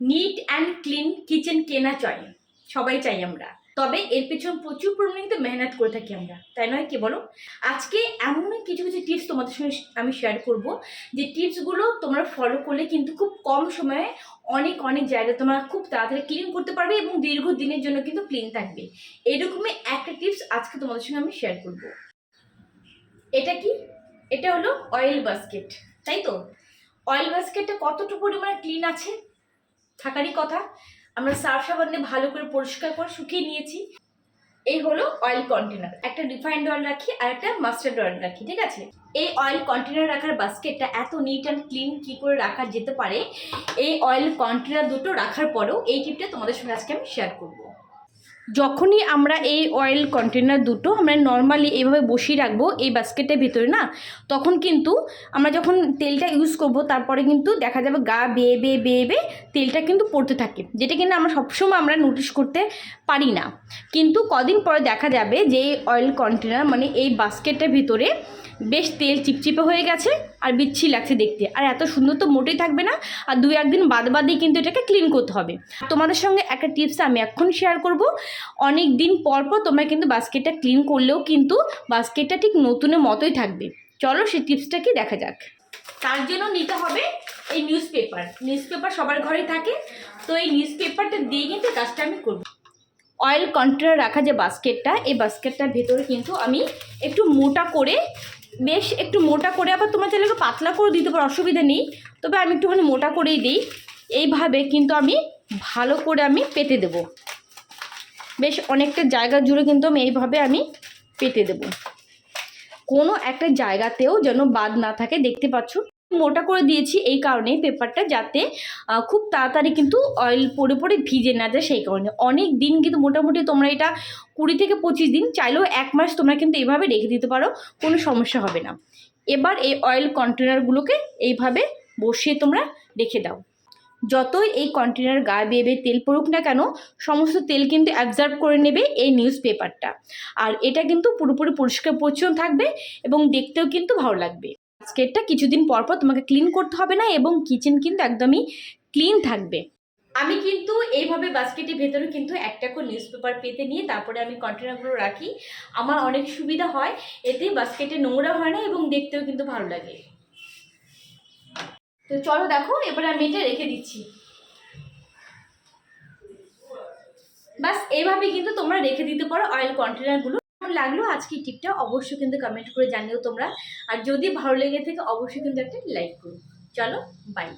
Neat and clean kitchen কেনা চাই সবাই চাই আমরা। তবে এর পেছনে প্রচুর পরিমাণে কিন্তু মেহনত করে থাকি আমরা। তাই নয় কি বলো? আজকে এমন কিছু কিছু টিপস তোমাদের সঙ্গে আমি শেয়ার করব। যে টিপসগুলো তোমরা ফলো করলে কিন্তু খুব কম সময়ে অনেক অনেক জায়গা তোমরা খুব তাড়াতাড়ি ক্লিন করতে পারবে এবং দীর্ঘ দিনের জন্য কিন্তু ক্লিন থাকবে। এরকমই একটা টিপস আজকে তোমাদের সঙ্গে আমি শেয়ার করব। এটা কি? এটা হলো অয়েল বাস্কেট তাই তো? অয়েল বাস্কেটটা কতটুকু পরিমাণে ক্লিন আছে? থাকারই কথা। আমরা সার্ফ সাবান দিয়ে ভালো করে পরিষ্কার করে শুকিয়ে নিয়েছি। এই হলো অয়েল কন্টেনার একটা রিফাইন্ড অয়েল রাখি আর একটা মাস্টার্ড অয়েল রাখি, ঠিক আছে? এই অয়েল কন্টেনার রাখার বাস্কেটটা এত নিট অ্যান্ড ক্লিন কী করে রাখা যেতে পারে, এই অয়েল কন্টেনার দুটো রাখার পরেও এই টিপটা তোমাদের সঙ্গে আজকে আমি শেয়ার করব। যখনই আমরা এই অয়েল কন্টেনার দুটো আমরা নর্মালি এইভাবে বসিয়ে রাখব এই বাস্কেটের ভিতরে, না? তখন কিন্তু আমরা যখন তেলটা ইউজ করব, তারপরে কিন্তু দেখা যাবে গা বেয়ে বেয়ে বেয়ে বেয়ে তেলটা কিন্তু পড়তে থাকে, যেটা কিন্তু আমরা সবসময় আমরা নোটিশ করতে পারি না। কিন্তু কদিন পরে দেখা যাবে যে অয়েল কন্টেনার মানে এই বাস্কেটের ভিতরে বেশ তেল চিপচিপে হয়ে গেছে আর বিচ্ছি লাগছে দেখতে। আর এত সুন্দর তো মোটেই থাকবে না, আর দু একদিন বাদ বাদেই কিন্তু এটাকে ক্লিন করতে হবে। তোমাদের সঙ্গে একটা টিপস আমি এখন শেয়ার করব। অনেক দিন পর পর তোমরা কিন্তু বাস্কেটটা ক্লিন করলেও কিন্তু বাস্কেটটা ঠিক নতুনের মতোই থাকবে। চলো সেই টিপসটা কি দেখা যাক। তার জন্য নিতে হবে এই পেপার নিউজ পেপার সবার ঘরেই থাকে, তো এই নিউজ পেপারটা দিয়ে কিন্তু কাজটা আমি করব। অয়েল কন্টেনার রাখা যে বাস্কেটটা, এই বাস্কেটটার ভেতরে কিন্তু আমি একটু মোটা করে, বেশ একটু মোটা করে, আবার তোমার চাইলে একটু পাতলা করে দিতে পারো, অসুবিধা নেই। তবে আমি একটুখানি মোটা করেই দিই। এইভাবে কিন্তু আমি ভালো করে আমি পেতে দেবো। বেশ অনেকটা জায়গা জুড়ে কিন্তু আমি এইভাবে আমি পেতে দেব। কোনো একটা জায়গাতেও যেন বাদ না থাকে, দেখতে পাচ্ছ? মোটা করে দিয়েছি এই কারণে পেপারটা যাতে খুব তাড়াতাড়ি কিন্তু অয়েল পরে পরে ভিজে না যায় সেই কারণে। অনেক দিন কিন্তু মোটামুটি তোমরা এটা কুড়ি থেকে পঁচিশ দিন চাইলেও এক মাস তোমরা কিন্তু এইভাবে রেখে দিতে পারো, কোনো সমস্যা হবে না। এবার এই অয়েল কন্টেনারগুলোকে এইভাবে বসিয়ে তোমরা রেখে দাও। যতই এই কন্টেনার গায়ে বেয়ে তেল পড়ুক না কেন, সমস্ত তেল কিন্তু অ্যাবজর্ব করে নেবে এই নিউজ পেপারটা আর এটা কিন্তু পুরোপুরি পরিষ্কার পরিচ্ছন্ন থাকবে এবং দেখতেও কিন্তু ভালো লাগবে। বাস্কেটটা কিছুদিন পর পর তোমাকে ক্লিন করতে হবে না এবং কিচেন কিন্তু একদমই ক্লিন থাকবে। আমি কিন্তু এইভাবে বাস্কেটের ভেতরে কিন্তু একটা করে নিউজ পেপার পেতে নিয়ে তারপরে আমি কন্টেনারগুলো রাখি। আমার অনেক সুবিধা হয়, এতে বাস্কেটে নোংরা হয় না এবং দেখতেও কিন্তু ভালো লাগে। তো চলো দেখো, এবার আমি এটা রেখে দিচ্ছি। বাস এইভাবে কিন্তু তোমরা রেখে দিতে পারো অয়েল কন্টেনারগুলো লাগল আজকে টিপটা অবশ্যই কিন্তু কমেন্ট করে জানিও তোমরা। আর যদি ভালো লেগে থাকে, অবশ্যই কিন্তু একটা লাইক করো। চলো বাই